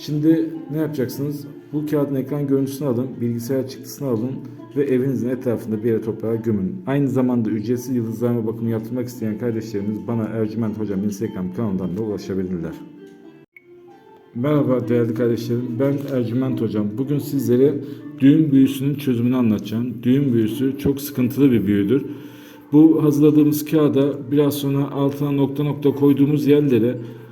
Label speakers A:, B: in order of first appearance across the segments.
A: Şimdi ne yapacaksınız? Bu kağıdın ekran görüntüsünü alın, bilgisayar çıktısını alın ve evinizin etrafında bir yere toprağa gömün. Aynı zamanda ücretsiz yıldızlarma bakımı yaptırmak isteyen kardeşlerimiz bana Ercüment Hocam Instagram kanalından da ulaşabilirler. Merhaba değerli kardeşlerim. Ben Ercüment Hocam. Bugün sizlere düğün büyüsünün çözümünü anlatacağım. Düğün büyüsü çok sıkıntılı bir büyüdür. Bu hazırladığımız kağıda biraz sonra altına nokta nokta koyduğumuz yerlere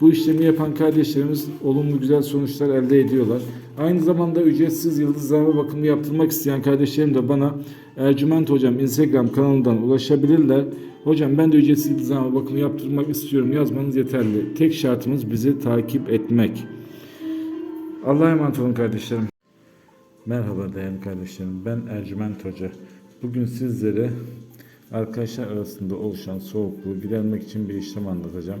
A: Bu işlemi yapan kardeşlerimiz olumlu güzel sonuçlar elde ediyorlar. Aynı zamanda ücretsiz yıldızlarma bakımı yaptırmak isteyen kardeşlerim de bana Ercüment Hocam Instagram kanalından ulaşabilirler. Hocam ben de ücretsiz yıldızlarma bakımı yaptırmak istiyorum yazmanız yeterli. Tek şartımız bizi takip etmek. Allah'a emanet olun kardeşlerim. Merhaba değerli kardeşlerim. Ben Ercüment Hoca. Bugün sizlere arkadaşlar arasında oluşan soğukluğu gidermek için bir işlem anlatacağım.